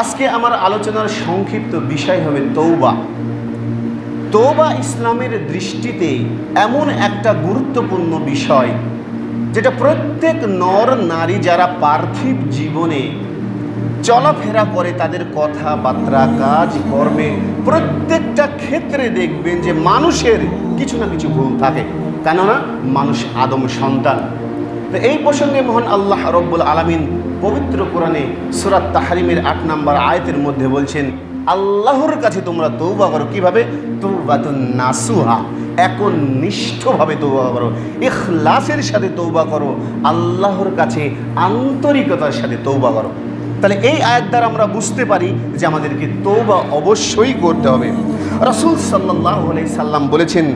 আজকে আমার আলোচনার সংক্ষিপ্ত বিষয় হবে তৌবা তৌবা ইসলামের দৃষ্টিতে এমন একটা গুরুত্বপূর্ণ বিষয়, যেটা প্রত্যেক নর নারী যারা পার্থিব জীবনে চলাফেরা করে তাদের কথাবার্তা, কাজ, কর্মে, প্রত্যেকটা ক্ষেত্রে দেখবেন যে মানুষের কিছু না কিছু ভুল থাকে। কেননা মানুষ আদম সন্তান। তো এই প্রসঙ্গে মহান আল্লাহ রব্বুল আলমিন পবিত্র কোরআনে সুরাত তাহারিমের আট নম্বর আয়তের মধ্যে বলছেন, আল্লাহর কাছে তোমরা তৌবা করো। কীভাবে? তৌবাতুন নাসুহা এখন নিষ্ঠভাবে তৌবা করো, ইখলাসের সাথে তৌবা করো, আল্লাহর কাছে আন্তরিকতার সাথে তৌবা করো। তাহলে এই আয়াত দ্বারা আমরা বুঝতে পারি যে আমাদেরকে তৌবা অবশ্যই করতে হবে। রসুল সাল্লাহ সাল্লাম বলেছেন,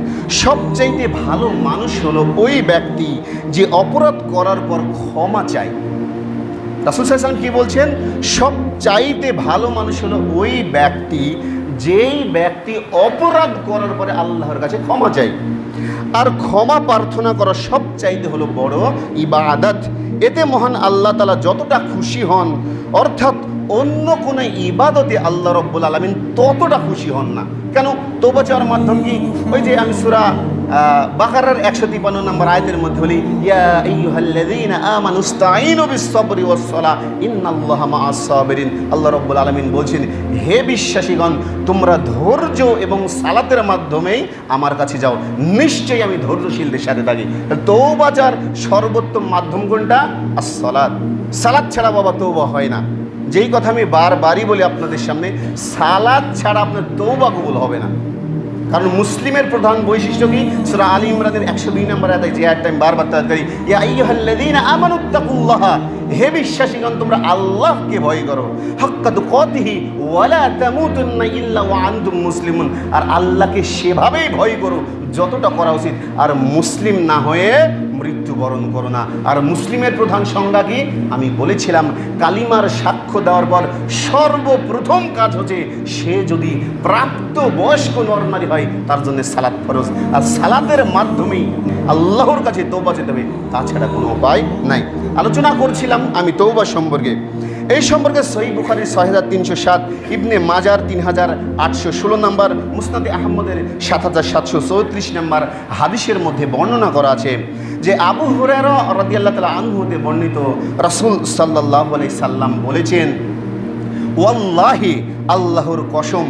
সবচাইতে ভালো মানুষ হলো ওই ব্যক্তি যে অপরাধ করার পর ক্ষমা চায়। রাসুল সাল্লাম কি বলছেন? সব চাইতে ভালো মানুষ হলো ওই ব্যক্তি যেই ব্যক্তি অপরাধ করার পরে আল্লাহর কাছে ক্ষমা চায়। আর ক্ষমা প্রার্থনা করা সব চাইতে হলো বড় ইবাদত। এতে মহান আল্লাহ তালা যতটা খুশি হন, অর্থাৎ অন্য কোনো ইবাদতে আল্লাহ রব্বুল আলমিন ততটা খুশি হন না। কেন? তোবা চাওয়ার মাধ্যম কি? ওই যে আমি সুরা বাকারার একশো তিপান্ন নম্বর আয়তের মধ্যে বলি আল্লাহ রাব্বুল আলামিন বলছেন, হে বিশ্বাসীগণ, তোমরা ধৈর্য এবং সালাতের মাধ্যমেই আমার কাছে যাও। নিশ্চয়ই আমি ধৈর্যশীলদের সাথে থাকি। তৌবাচার সর্বোত্তম মাধ্যম কোনটা? as-সালাত সালাত ছাড়া বাবা তৌবা হয় না। যেই কথা আমি বারবারই বলি আপনাদের সামনে সালাদ ছাড়া আপনার তৌবা কবুল হবে না। কারণ মুসলিমের প্রধান বৈশিষ্ট্য কি? সুরা আলী ইমরানের একশো দুই নম্বর আদায় যে টাইম বারবার আমানুত্তাকুল্লাহ, হে বিশ্বাসীগণ, তোমরা আল্লাহকে ভয় করো। হাক্কা তুকাতিহি ওয়ালা তামুতুন্না ইল্লা ওয়া আনতুম মুসলিমুন। আর আল্লাহকে সেভাবেই ভয় করো, যতটা করা উচিত। আর মুসলিম না হয়ে মৃত্যুবরণ করো না। আর মুসলিমের প্রধান সংজ্ঞা কি? আমি বলেছিলাম, কালিমার সাক্ষ্য দেওয়ার পর সর্বপ্রথম কাজ হচ্ছে সে যদি প্রাপ্ত বয়স্ক নরনারী হয়, তার জন্য সালাদ ফরজ। আর সালাদের মাধ্যমেই আল্লাহর কাছে তৌবা যেতে হবে। তাছাড়া কোনো উপায় নাই। আলোচনা করছিলাম আমি তৌবা সম্পর্কে। এই সম্পর্কে সহি বুখারির ছয় হাজার তিনশো সাত, ইবনে মাজার তিন হাজার আটশো ষোলো নম্বর, মুসনাদে আহমদের সাত হাজার সাতশো চৌত্রিশ নম্বর হাদিসের মধ্যে বর্ণনা করা আছে যে আবু হুরের রদিয়াল্লাহ তালা আনহুতে বর্ণিত রাসুল সাল্লাহ আলাই সাল্লাম বলেছেন, ওয়াল্লাহি আল্লাহর কসম,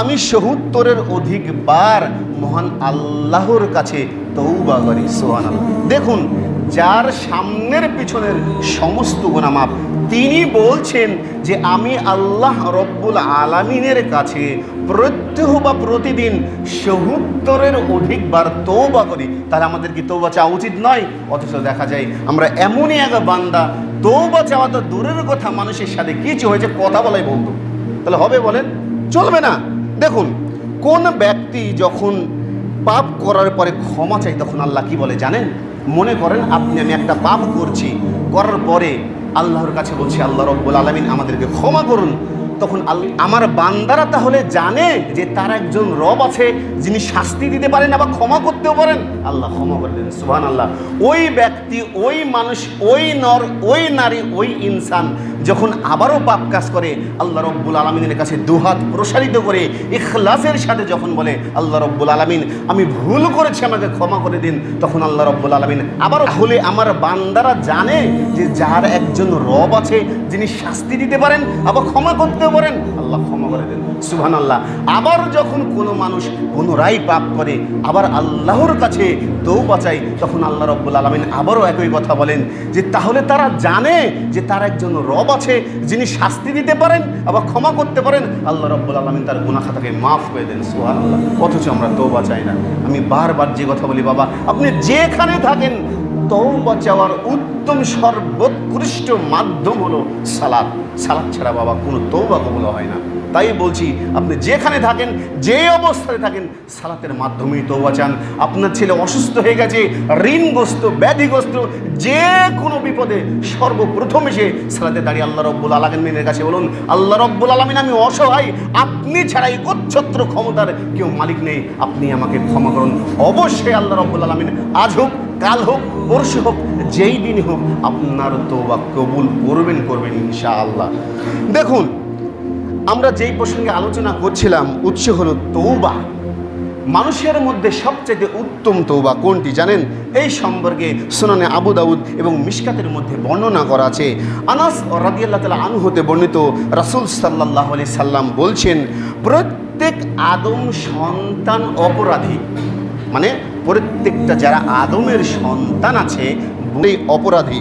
আমি সহুত্তরের অধিকবার মহান আল্লাহর কাছে তৌবা করি সোহান দেখুন যার সামনের পিছনের সমস্ত গুণামাপ। তিনি বলছেন যে, আমি আল্লাহ রব্বুল আলামিনের কাছে প্রত্যহ বা প্রতিদিন সহুত্তরের অধিকবার তৌবা করি। তাহলে আমাদের কি তৌবা চাওয়া উচিত নয়? অথচ দেখা যায়, আমরা এমনই এক বান্দা তৌবা চাওয়া তো দূরের কথা, মানুষের সাথে কিছু হয়েছে কথা বলাই বলতো তাহলে হবে বলেন? চলবে না। দেখুন, কোন ব্যক্তি যখন পাপ করার পরে ক্ষমা চাই তখন আল্লাহ কি বলে জানেন? মনে করেন, আপনি, আমি একটা পাপ করছি। করার পরে আল্লাহর কাছে বলছি, আল্লাহ রব্বুল আলমিন আমাদেরকে ক্ষমা করুন। তখন আমার বান্দারা তাহলে জানে যে তার একজন রব আছে যিনি শাস্তি দিতে পারেন আবার ক্ষমা করতেও পারেন। আল্লাহ ক্ষমা করে দেন সুহান আল্লাহ ওই ব্যক্তি, ওই মানুষ, ওই নর, ওই নারী, ওই ইনসান যখন আবারও পাপ কাজ করে, আল্লাহ রব্বুল আলমিনের কাছে দুহাত প্রসারিত করে ইখলাসের সাথে যখন বলে, আল্লাহ রব্বুল আলমিন, আমি ভুল করেছি, আমাকে ক্ষমা করে দিন, তখন আল্লাহ রব্বুল আলমিন আবারও হলে আমার বান্দারা জানে যে যার একজন রব আছে যিনি শাস্তি দিতে পারেন, আবার ক্ষমা করতেও পারেন আল্লাহ ক্ষমা করে দেন। সুহান আল্লাহ আবার যখন কোনো মানুষ পুনরায় পাপ করে, আবার আল্লাহর কাছে তৌবা চাই তখন আল্লাহ রব্বুল আলমিন আবারও একই কথা বলেন যে, তাহলে তারা জানে যে, তার একজন রব আছে যিনি শাস্তি দিতে পারেন, আবার ক্ষমা করতে পারেন, আল্লাহ রব্বুল আলমিন তার গুনা খাতাকে মাফ করে দেন সুহান আল্লাহ অথচ আমরা তৌবা চাই না। আমি বারবার যে কথা বলি, বাবা, আপনি যেখানে থাকেন তৌবা চাওয়ার উত্তম সর্বোৎকৃষ্ট মাধ্যম হলো সালাদ সালাদ ছাড়া বাবা কোনো তৌবা কবুল হয় না। তাই বলছি, আপনি যেখানে থাকেন, যে অবস্থায় থাকেন, সালাতের মাধ্যমেই তৌবা চান। আপনার ছেলে অসুস্থ হয়ে গেছে, ঋণগ্রস্ত, ব্যাধিগ্রস্ত, যে কোনো বিপদে সর্বপ্রথম এসে সালাতে দাঁড়িয়ে আল্লাহ রব্বুল আলমিনের কাছে বলুন, আল্লাহ রব্বুল আলমিন, আমি অসহায়, আপনি ছাড়াই গোচ্ছত্র ক্ষমতার কেউ মালিক নেই, আপনি আমাকে ক্ষমা করুন। অবশ্যই আল্লাহ রব্বুল আলমিন আজ হোক, কাল হোক, পরশু হোক, যেই দিন হোক, আপনার তো বা কবুল করবেন করবেন ইনশাআল্লাহ। দেখুন আমরা যেই প্রসঙ্গে আলোচনা করছিলাম, উৎস হলো তৌবা মানুষের মধ্যে সবচেয়ে উত্তম তৌবা কোনটি জানেন? এই সম্পর্কে সুনানে আবু দাউদ এবং মিশকাতের মধ্যে বর্ণনা করা আছে। আনাস রাদিয়াল্লাহ তালা আনু হতে বর্ণিত রাসুল সাল্লাহ আলি সাল্লাম বলছেন, প্রত্যেক আদম সন্তান অপরাধী। মানে প্রত্যেকটা যারা আদমের সন্তান আছে অপরাধী।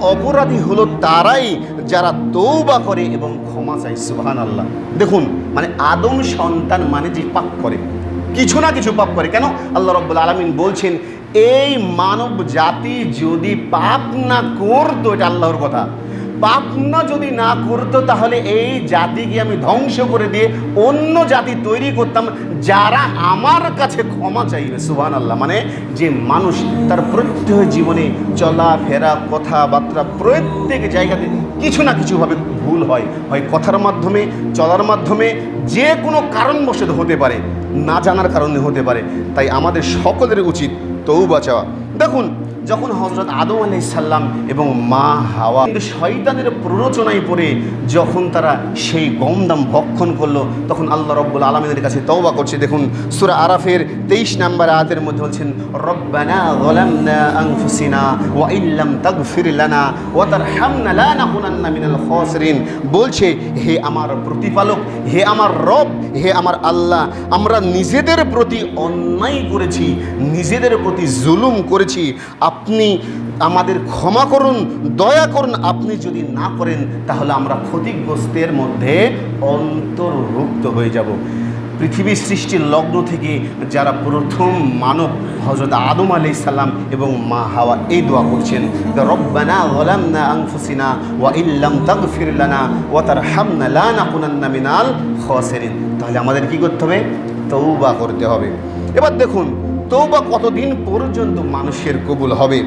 অপরাধী হলো তারাই যারা তৌবা করে এবং ক্ষমা চায় সুহান আল্লাহ দেখুন মানে আদম সন্তান মানে যে পাপ করে। কিছু না কিছু পাপ করে। কেন? আল্লাহ রব্বুল আলমিন বলছেন, এই মানব জাতি যদি পাপ না করতো, এটা আল্লাহর কথা। পাপ না যদি না করতো, তাহলে এই জাতিকে আমি ধ্বংস করে দিয়ে অন্য জাতি তৈরি করতাম, যারা আমার কাছে ক্ষমা চাইবে সুহান আল্লাহ মানে যে মানুষ তার প্রত্যেক জীবনে চলাফেরা, কথাবার্তা প্রত্যেক জায়গাতে কিছু না কিছুভাবে ভুল হয়। হয় কথার মাধ্যমে, চলার মাধ্যমে, যে কোনো কারণবশত হতে পারে, না জানার কারণে হতে পারে। তাই আমাদের সকলের উচিত তৌবা চাওয়া। দেখুন, যখন হজরত আদম আলাই সাল্লাম এবং মা হাওয়া কিন্তু শয়তানের প্ররোচনায় পড়ে, যখন তারা সেই গমদাম ভক্ষণ করল, তখন আল্লাহ রব্বুল আলমিনের কাছে তওবা করছে। দেখুন, সুরা আরাফের তেইশ নাম্বার আয়াতের মধ্যে বলছেন, রব্বানা যালামনা আনফুসিনা ওয়া ইল্লাম তাগফির লানা ওয়া তারহামনা লা নাকুনান্না মিনাল খাসিরিন। বলছে, হে আমার প্রতিপালক, হে আমার রব, হে আমার আল্লাহ, আমরা নিজেদের প্রতি অন্যায় করেছি, নিজেদের প্রতি জুলুম করেছি, আপনি আমাদের ক্ষমা করুন, দয়া করুন, আপনি যদি না করেন, তাহলে আমরা ক্ষতিগ্রস্তের মধ্যে অন্তর্ভুক্ত হয়ে যাব। পৃথিবী সৃষ্টির লগ্ন থেকে যারা প্রথম মানব হজরত আদম আলি সাল্লাম এবং মা হাওয়া এই দোয়া করছেন রব্বানা আংফুসিনা ওয়া ইল্লাম তাগফির লানা ওয়া তারহামনা লা নাকুনান্না মিনাল খাসিরিন। তাহলে আমাদের কি করতে হবে? তৌবা করতে হবে। এবার দেখুন তৌবা কতদিন পর্যন্ত মানুষের কবুল হবে?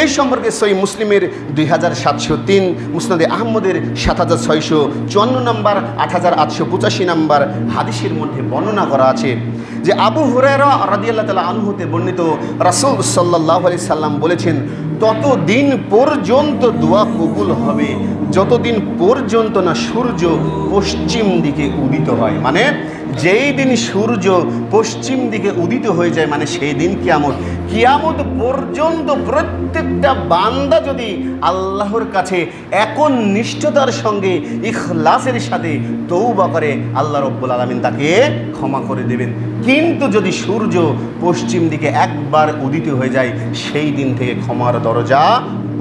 এই সম্পর্কে সই মুসলিমের দুই হাজার সাতশো তিন, মুসনাদে আহমদের সাত হাজার ছয়শো চুয়ান্ন নম্বর, আট হাজার আটশো পঁচাশি নম্বর হাদিসের মধ্যে বর্ণনা করা আছে যে আবু হুরায়রা রাদিয়াল্লাহ তালা আনহুতে বর্ণিত রাসুল সাল্লাহ আলি সাল্লাম বলেছেন, ততদিন পর্যন্ত দোয়া কবুল হবে, যতদিন পর্যন্ত না সূর্য পশ্চিম দিকে উদিত হয়। মানে যেই দিন সূর্য পশ্চিম দিকে উদিত হয়ে যায় মানে সেই দিন কিয়ামত। কিয়ামত পর্যন্ত প্রত্যেকটা বান্দা যদি আল্লাহর কাছে এখন নিষ্ঠতার সঙ্গে ইখলাসের সাথে তৌবা করে, আল্লাহ রব্বুল আলমিন তাকে ক্ষমা করে দেবেন। কিন্তু যদি সূর্য পশ্চিম দিকে একবার উদিত হয়ে যায়, সেই দিন থেকে ক্ষমার দরজা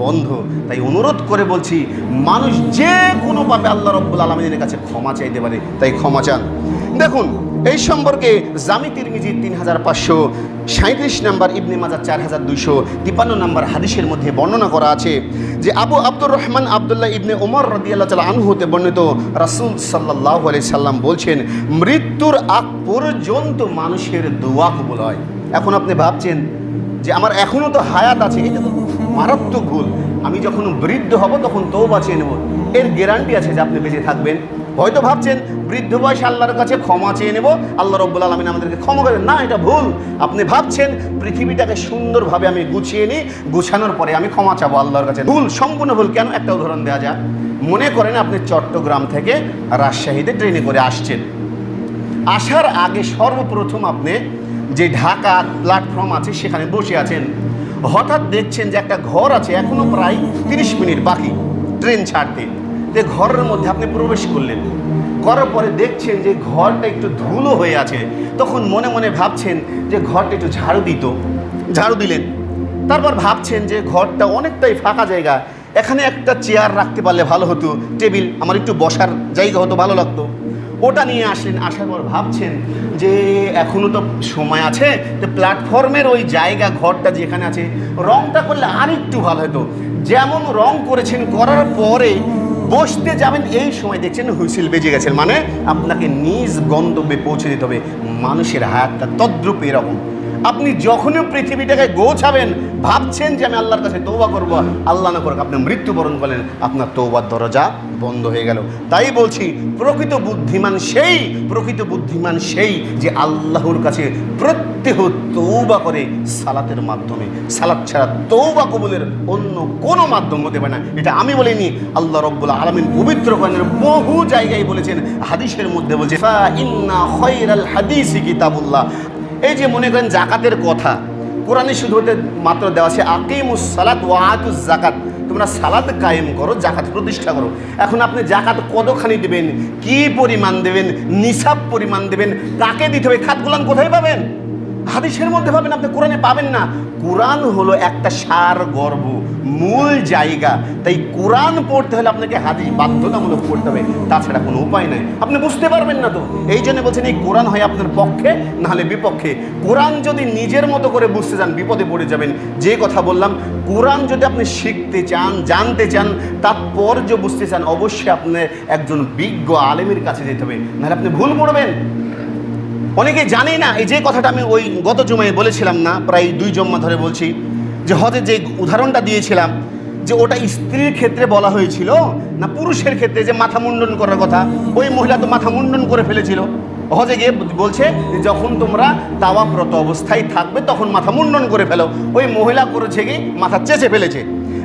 বন্ধ। তাই অনুরোধ করে বলছি, মানুষ যে কোনো পাবে আল্লাহ রব্বুল আলমিনের কাছে ক্ষমা চাইতে পারে, তাই ক্ষমা চান। দেখুন, এই সম্পর্কে জামি তিরমিজি তিন হাজার পাঁচশো সাঁত্রিশ নাম্বার ইবনে মাজার চার হাজার দুইশো তিপ্পান্ন নাম্বার হাদিসের মধ্যে বর্ণনা করা আছে যে আবু আব্দুর রহমান আবদুল্লাহ ইবনে ওমর রদিয়াল্লাহ তালা আনহু হতে বর্ণিত রাসুল সাল্লাহ আলি সাল্লাম বলছেন, মৃত্যুর আগ পর্যন্ত মানুষের দোয়া কবুল হয়। এখন আপনি ভাবছেন যে আমার এখনও তো হায়াত আছে তো মারাত্মক ভুল। আমি যখন বৃদ্ধ হব তখন তো বাঁচিয়ে নেব। এর গ্যারান্টি আছে যে আপনি বেঁচে থাকবেন। হয়তো ভাবছেন, বৃদ্ধ বয়স আল্লাহর কাছে ক্ষমা চেয়ে নেব, আল্লাহ রব্বুল আলমিন আমাদেরকে ক্ষমা করবেন। না, এটা ভুল। আপনি ভাবছেন, পৃথিবীটাকে সুন্দরভাবে আমি গুছিয়ে নিই, গুছানোর পরে আমি ক্ষমা চাবো আল্লাহর কাছে। ভুল, সম্পূর্ণ ভুল। কেন? একটা উদাহরণ দেওয়া যাক। মনে করেন আপনি চট্টগ্রাম থেকে রাজশাহীতে ট্রেনে করে আসছেন। আসার আগে সর্বপ্রথম আপনি যে ঢাকা প্ল্যাটফর্ম আছে, সেখানে বসে আছেন। হঠাৎ দেখছেন যে একটা ঘর আছে এখনও প্রায় তিরিশ মিনিট বাকি, ট্রেন ছাড়তে। তো ঘরের মধ্যে আপনি প্রবেশ করলেন, করার পরে দেখছেন যে ঘরটা একটু ধুলো হয়ে আছে, তখন মনে মনে ভাবছেন যে ঘরটা একটু ঝাড়ু দিত, ঝাড়ু দিলেন। তারপর ভাবছেন যে ঘরটা অনেকটাই ফাঁকা জায়গা, এখানে একটা চেয়ার রাখতে পারলে ভালো হতো, টেবিল আমার একটু বসার জায়গা হতো, ভালো লাগতো। ওটা নিয়ে আসলেন, আসার পর ভাবছেন যে এখনও তো সময় আছে, তো প্ল্যাটফর্মের ওই জায়গা, ঘরটা যেখানে আছে, রংটা করলে আর একটু ভালো হতো। যেমন রং করেছেন, করার পরে বসতে যাবেন, এই সময় দেখছেন হুইসিল বেজে গেছেন। মানে আপনাকে নিজ গন্তব্যে পৌঁছে দিতে হবে। মানুষের হায়াতটা তদ্রুপ এরকম। আপনি যখনই পৃথিবীটাকে গোছাবেন, ভাবছেন যে আমি আল্লাহর কাছে তৌবা করব, আল্লাহ না করুক, আপনি মৃত্যুবরণ করলেন, আপনার তৌবার দরজা বন্ধ হয়ে গেল। তাই বলছি, প্রকৃত বুদ্ধিমান সেই, প্রকৃত বুদ্ধিমান সেই যে আল্লাহর কাছে প্রত্যেহ তৌবা করে সালাতের মাধ্যমে। সালাত ছাড়া তৌবা কবুলের অন্য কোনো মাধ্যম হতে পারে না। এটা আমি বলিনি, আল্লাহ রব্বুল আলমিন পবিত্র করেন বহু জায়গায় বলেছেন, হাদিসের মধ্যে বলছে, "ফা ইন্না খয়রাল হাদিসি কিতাবুল্লাহ। এই যে মনে করেন জাকাতের কথা, কোরআনে শুধু হতে মাত্র দেওয়া আছে, আকিমুস সালাত ওয়া আতুজ জাকাত তোমরা সালাদ কায়েম করো জাকাত প্রতিষ্ঠা করো। এখন আপনি জাকাত কতখানি দেবেন, কি পরিমাণ দেবেন, নিসাব পরিমাণ দেবেন কাকে দিতে হবে, খাতগুলান কোথায় পাবেন? হাদিসের মধ্যে পাবেন আপনি কোরআনে পাবেন না। কোরআন হলো একটা সার গর্ব মূল জায়গা। তাই কোরআন পড়তে হলে আপনাকে হাদিস বাধ্যতামূলক পড়তে হবে, তাছাড়া কোনো উপায় নাই। আপনি বুঝতে পারবেন না তো। এই জন্য বলছেন, এই কোরআন হয় আপনার পক্ষে নাহলে বিপক্ষে। কোরআন যদি নিজের মতো করে বুঝতে চান, বিপদে পড়ে যাবেন। যে কথা বললাম, কোরআন যদি আপনি শিখতে চান, জানতে চান, তাৎপর্য বুঝতে চান, অবশ্যই আপনি একজন বিজ্ঞ আলেমের কাছে যেতে হবে। নাহলে আপনি ভুল পড়বেন। অনেকে জানে না, এই যে কথাটা আমি ওই গত জমায় বলেছিলাম না, প্রায় দুই জম্মা ধরে বলছি, যে হজে যে উদাহরণটা দিয়েছিলাম, যে ওটা স্ত্রীর ক্ষেত্রে বলা হয়েছিল না পুরুষের ক্ষেত্রে, যে মাথা মুন্ডন করার কথা, ওই মহিলা তো মাথা মুন্ডন করে ফেলেছিল। হজে গিয়ে বলছে যখন তোমরা তাওয়াপ্রত অবস্থায় থাকবে, তখন মাথা মুন্ডন করে ফেলো। ওই মহিলা করেছে কি? মাথা চেঁচে ফেলেছে।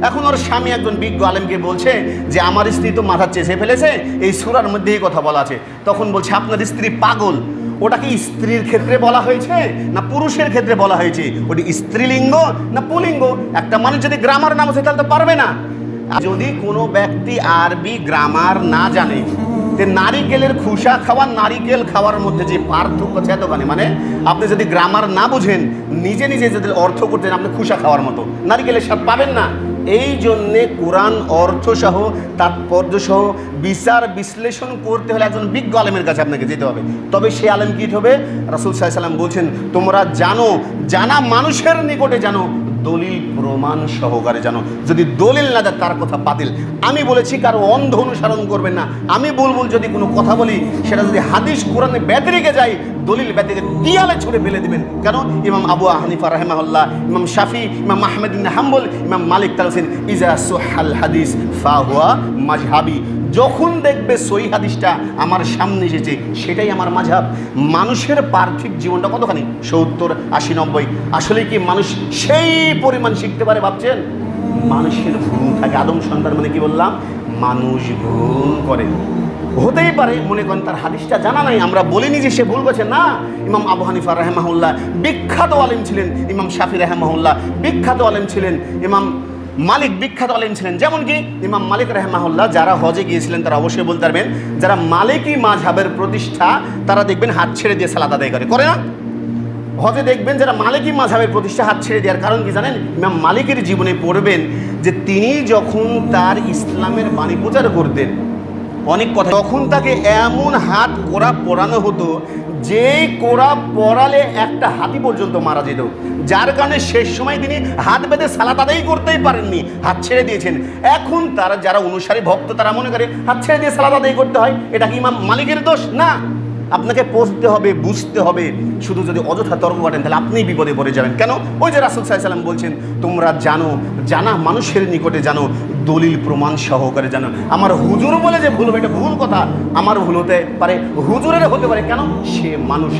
এখন ওর স্বামী একজন বিজ্ঞ আলেমকে বলছে যে, আমার স্ত্রী তো মাথা চেঁচে ফেলেছে, এই সুরার মধ্যেই কথা বলা আছে। তখন বলছে, আপনার স্ত্রী পাগল। ওটা কি স্ত্রীর ক্ষেত্রে বলা হয়েছে না পুরুষের ক্ষেত্রে বলা হয়েছে? ওটি স্ত্রীলিঙ্গ না পুলিঙ্গ? একটা মানুষ যদি গ্রামার নাম আছে, তাহলে তো পারবে না। যদি কোনো ব্যক্তি আরবি গ্রামার না জানে যে নারিকেলের খুসা খাওয়া নারিকেল খাওয়ার মধ্যে যে পার্থক্য আছে এতখানি মানে আপনি যদি গ্রামার না বুঝেন, নিজে নিজে যদি অর্থ করতেন আপনি খুসা খাওয়ার মতো, নারিকেলের স্বাদ পাবেন না। এই জন্যে কোরআন অর্থসহ, তাৎপর্যসহ বিচার বিশ্লেষণ করতে হলে একজন বিজ্ঞ আলেমের কাছে আপনাকে যেতে হবে। তবে সে আলেম কী হবে? রাসুল সাল্লাম বলছেন, তোমরা জানো, জানা মানুষের নিকটে জানো দলিল প্রমাণ সহকারে জানো। যদি দলিল না দেয়, তার কথা বাতিল। আমি বলেছি, কারও অন্ধ অনুসরণ করবেন না। আমি বলবুল যদি কোনো কথা বলি, সেটা যদি হাদিস কোরআনে ব্যতিরিকে যায় দলিল ব্যতিরিকে দিয়ালে ছুড়ে ফেলে দিবেন। কেন? ইমাম আবু হানিফা রাহেমাহুল্লাহ, ইমাম শাফি, ইমাম আহমেদ হাম্বল, ইমাম মালিক তালসিন, ইজা সোহাল হাদিস ফাহুয়া মাজহাবি যখন দেখবে সই হাদিসটা আমার সামনে এসেছে, সেটাই আমার মাঝাব মানুষের পার্থিব জীবনটা কতখানি? সত্তর, আশি, নব্বই। আসলে কি মানুষ সেই পরিমাণ শিখতে পারে ভাবছেন? মানুষের ভুল থাকে। আদম সন্তান মানে কি বললাম? মানুষ ভুল করে। হতেই পারে, মনে করেন তার হাদিসটা জানা নাই, আমরা বলিনি যে সে ভুল করছে। না, ইমাম আবু হানিফা রাহেমাহুল্লাহ বিখ্যাত আলেম ছিলেন, ইমাম শাফি রাহেমাহুল্লাহ বিখ্যাত আলেম ছিলেন, ইমাম মালিক বিখ্যাত আলেম ছিলেন। যেমন কি, ইমাম মালিক রাহমাহুল্লাহ যারা হজে গিয়েছিলেন, তারা অবশ্যই বলতে পারবেন, যারা মালিকই মাঝহাবের প্রতিষ্ঠা, তারা দেখবেন হাত ছেড়ে দিয়ে সালাদ আদায় করে। করে না? হজে দেখবেন যারা মালিকই মাঝহাবের প্রতিষ্ঠা হাত ছেড়ে দেওয়ার কারণ কি জানেন? ইমাম মালিকের জীবনে পড়বেন যে তিনি যখন তার ইসলামের বাণী প্রচার করতেন অনেক কথা। তখন তাকে এমন হাত কোড়া পরানো হতো যে কোড়া পরালে একটা হাতি পর্যন্ত মারা যেত। যার কারণে শেষ সময় তিনি হাত বেঁধে সালাত আদায় করতেই পারেননি, হাত ছেড়ে দিয়েছেন। এখন তারা যারা অনুসারী ভক্ত, তারা মনে করে, হাত ছেড়ে দিয়ে সালাত আদায় করতে হয়, এটা কি ইমাম মালিকের দোষ? না। আপনাকে পড়তে হবে, বুঝতে হবে। শুধু যদি অযথা তর্ক করেন তাহলে আপনিই বিপদে পড়ে যাবেন। কেন? ওই যে রাসুল সাল্লাম বলছেন, তোমরা জানো, জানা মানুষের নিকটে জানো দলিল প্রমাণ সহকারে জানো। আমার হুজুর বলে যে ভুল হবে, এটা ভুল কথা। আমার ভুল হতে পারে, হুজুরের হতে পারে। কেন? সে মানুষ